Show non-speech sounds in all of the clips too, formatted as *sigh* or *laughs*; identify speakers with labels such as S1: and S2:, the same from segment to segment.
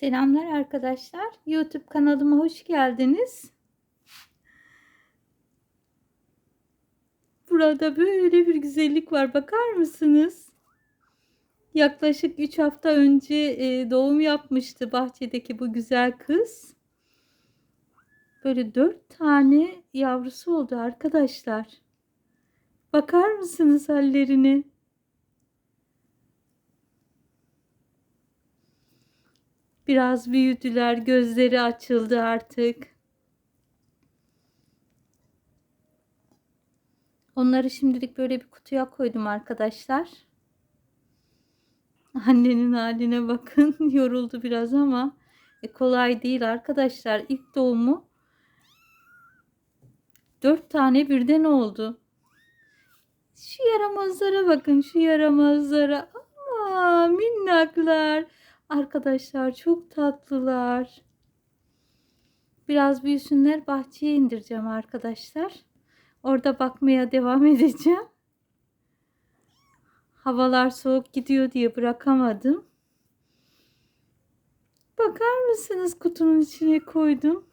S1: Selamlar arkadaşlar. YouTube kanalıma hoş geldiniz. Burada böyle bir güzellik var. Bakar mısınız? Yaklaşık 3 hafta önce e, doğum yapmıştı bahçedeki bu güzel kız. Böyle 4 tane yavrusu oldu arkadaşlar. Bakar mısınız hallerine? Biraz büyüdüler, gözleri açıldı artık. Onları şimdilik böyle bir kutuya koydum arkadaşlar. Annenin haline bakın. *laughs* Yoruldu biraz ama e, kolay değil arkadaşlar. İlk doğumu dört tane birden oldu. Şu yaramazlara bakın. Şu yaramazlara. Ama minnaklar. Arkadaşlar çok tatlılar. Biraz büyüsünler bahçeye indireceğim arkadaşlar. Orada bakmaya devam *laughs* edeceğim. Havalar soğuk gidiyor diye bırakamadım. Bakar mısınız kutunun içine koydum.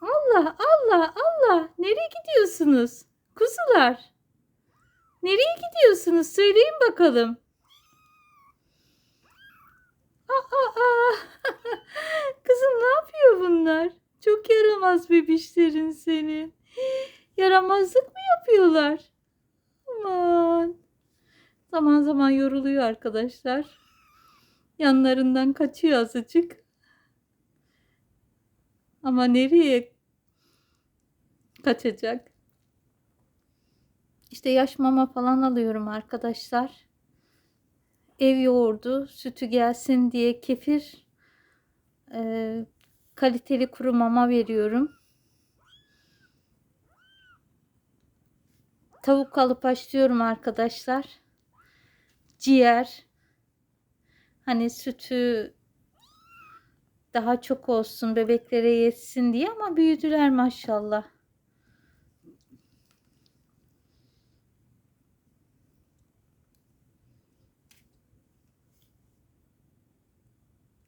S1: Allah Allah Allah nereye gidiyorsunuz? Kuzular. Nereye gidiyorsunuz? Söyleyin bakalım. *laughs* Kızım ne yapıyor bunlar? Çok yaramaz bebişlerin senin. *gasps* Yaramazlık mı yapıyorlar? Aman. Zaman zaman yoruluyor arkadaşlar. Yanlarından kaçıyor azıcık. Ama nereye kaçacak? İşte yaş mama falan alıyorum arkadaşlar ev yoğurdu sütü gelsin diye kefir e, kaliteli kuru mama veriyorum. Tavuk alıp haşlıyorum arkadaşlar. Ciğer. Hani sütü daha çok olsun bebeklere yetsin diye ama büyüdüler maşallah.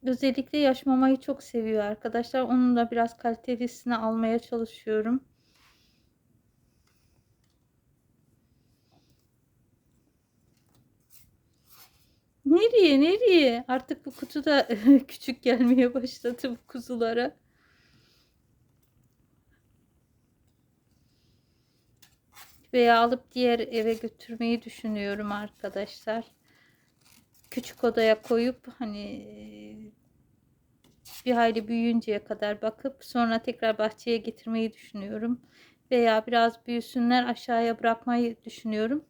S1: Özellikle yaş mamayı çok seviyor arkadaşlar. Onun da biraz kalitelisini almaya çalışıyorum. Nereye nereye? Artık bu kutu da *laughs* küçük gelmeye başladı bu kuzulara. Veya alıp diğer eve götürmeyi düşünüyorum arkadaşlar küçük odaya koyup hani bir hayli büyüyünceye kadar bakıp sonra tekrar bahçeye getirmeyi düşünüyorum. Veya biraz büyüsünler aşağıya bırakmayı düşünüyorum.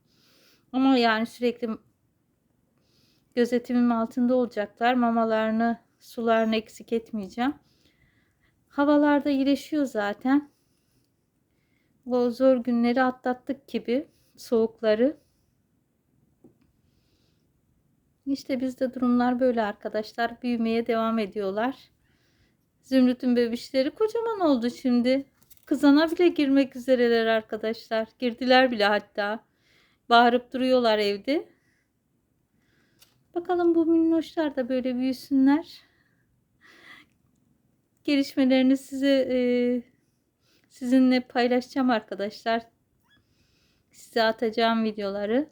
S1: Ama yani sürekli gözetimim altında olacaklar. Mamalarını, sularını eksik etmeyeceğim. Havalarda iyileşiyor zaten. O zor günleri atlattık gibi soğukları. İşte bizde durumlar böyle arkadaşlar. Büyümeye devam ediyorlar. Zümrüt'ün bebişleri kocaman oldu şimdi. Kızana bile girmek üzereler arkadaşlar. Girdiler bile hatta. Bağırıp duruyorlar evde. Bakalım bu minnoşlar da böyle büyüsünler. Gelişmelerini size e, sizinle paylaşacağım arkadaşlar. Size atacağım videoları.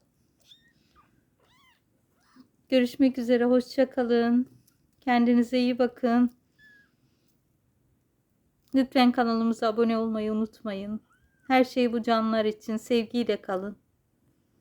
S1: Görüşmek üzere. Hoşça kalın. Kendinize iyi bakın. Lütfen kanalımıza abone olmayı unutmayın. Her şey bu canlar için sevgiyle kalın.